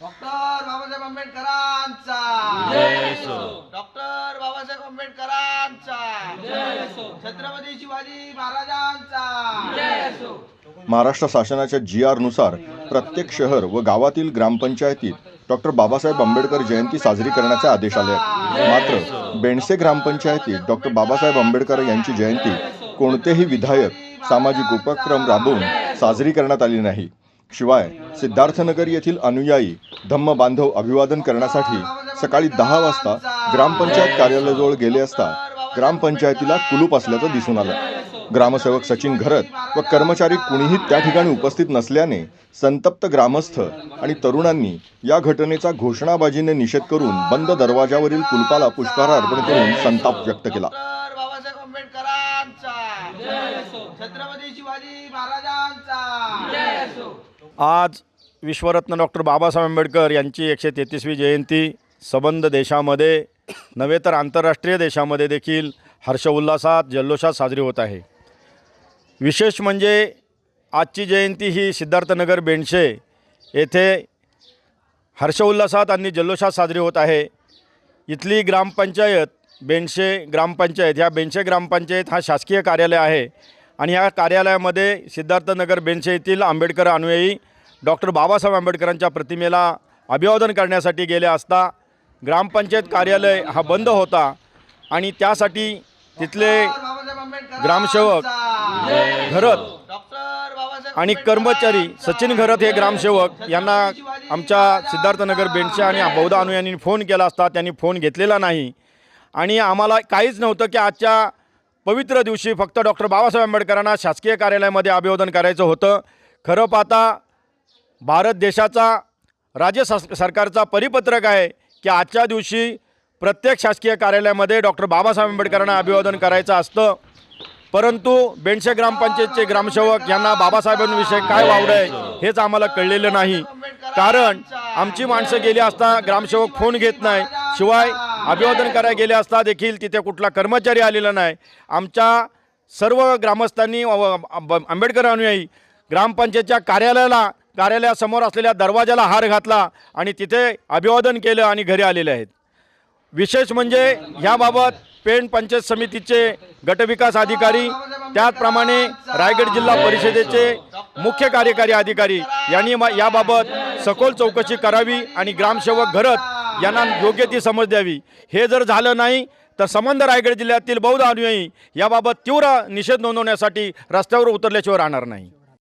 Doctor Babasaheb आंबेडकरांचा. Doctor Babasaheb आंबेडकरांचा. छत्रपती शिवाजी महाराजांचा. महाराष्ट्र शासनाच्या जी आरनुसार प्रत्येक शहर व गावातील ग्रामपंचायतीत डॉक्टर बाबासाहेब आंबेडकर जयंती साजरी करण्याचे आदेश आले आहेत. मात्र बेणसे ग्रामपंचायतीत डॉक्टर बाबासाहेब आंबेडकर यांची जयंती कोणतेही विधायक सामाजिक उपक्रम राबवून साजरी करण्यात आली नाही. शिवाय सिद्धार्थनगर येथील अनुयायी धम्म बांधव अभिवादन करण्यासाठी सकाळी दहा वाजता ग्रामपंचायत कार्यालयाजवळ गेले असता ग्रामपंचायतीला कुलूप असल्याचं दिसून आलं. ग्रामसेवक सचिन घरत व कर्मचारी कुणीही त्या ठिकाणी उपस्थित नसल्याने संतप्त ग्रामस्थ आणि तरुणांनी या घटनेचा घोषणाबाजीने निषेध करून बंद दरवाजावरील कुलपाला पुष्पहार अर्पण करून संताप व्यक्त केला. छत्रपती शिवाजी महाराजांचा. आज विश्वरत्न डॉक्टर बाबासाहेब आंबेडकर यांची एकशे तेहतीसवी जयंती सबंध देशामध्ये नव्हे तर आंतरराष्ट्रीय देशामध्ये देखील हर्षोल्लासात जल्लोषात साजरी होत आहे. विशेष म्हणजे आजची जयंती ही सिद्धार्थनगर बेंडशे येथे हर्षोल्लासात आणि जल्लोषात साजरी होत आहे. इथली ग्रामपंचायत बेंडशे ग्रामपंचायत ह्या बेंडशे ग्रामपंचायत हा शासकीय कार्यालय आहे. आणि या कार्यालयामध्ये सिद्धार्थनगर बेंडशे येथील आंबेडकर अनुयायी डॉक्टर बाबासाहेब आंबेडकरांच्या प्रतिमेला अभिवादन करण्यासाठी गेले असता ग्रामपंचायत कार्यालय हा बंद होता आणि त्यासाठी तिथले ग्रामसेवक घरत आणि कर्मचारी सचिन घरत हे ग्रामसेवक यांना आमच्या सिद्धार्थनगर बेंडशे आणि बौद्ध अनुयायांनी फोन केला असता त्यांनी फोन घेतलेला नाही. आणि आम्हाला काहीच नव्हतं की आजच्या पवित्र दिवशी फक्त डॉक्टर बाबासाहेब आंबेडकरांना शासकीय कार्यालयामध्ये अभिवादन करायचं होतं. खरं पाहता भारत देशाचा राज्य सरकारचा परिपत्रक आहे की आजच्या दिवशी प्रत्येक शासकीय कार्यालयामध्ये डॉक्टर बाबासाहेब आंबेडकरांना अभिवादन करायचं असतं. परंतु बेंडशे ग्रामपंचायतचे ग्रामसेवक यांना बाबासाहेबांविषयी काय वावड आहे हेच आम्हाला कळलेलं नाही. कारण आमची माणसं गेली असता ग्रामसेवक फोन घेत नाही. शिवाय अभिवादन करायला गेले असता देखील तिथे कुठला कर्मचारी आलेला नाही. आमच्या सर्व ग्रामस्थांनी आंबेडकर अनुयायी ग्रामपंचायतच्या कार्यालयाला कार्यालयासमोर असलेल्या दरवाजाला हार घातला आणि तिथे अभिवादन केलं आणि घरी आलेले आहेत. विशेष म्हणजे ह्याबाबत पेण पंचायत समितीचे गटविकास अधिकारी त्याचप्रमाणे रायगड जिल्हा परिषदेचे मुख्य कार्यकारी अधिकारी यांनी मा- याबाबत सखोल चौकशी करावी आणि ग्रामसेवक घरत यांना योग्य ती समज द्यावी. हे जर झालं नाही तर संबंध रायगड जिल्ह्यातील बौद्ध अनुयायी याबाबत तीव्र निषेध नोंदवण्यासाठी रस्त्यावर उतरल्याशिवाय राहणार नाही.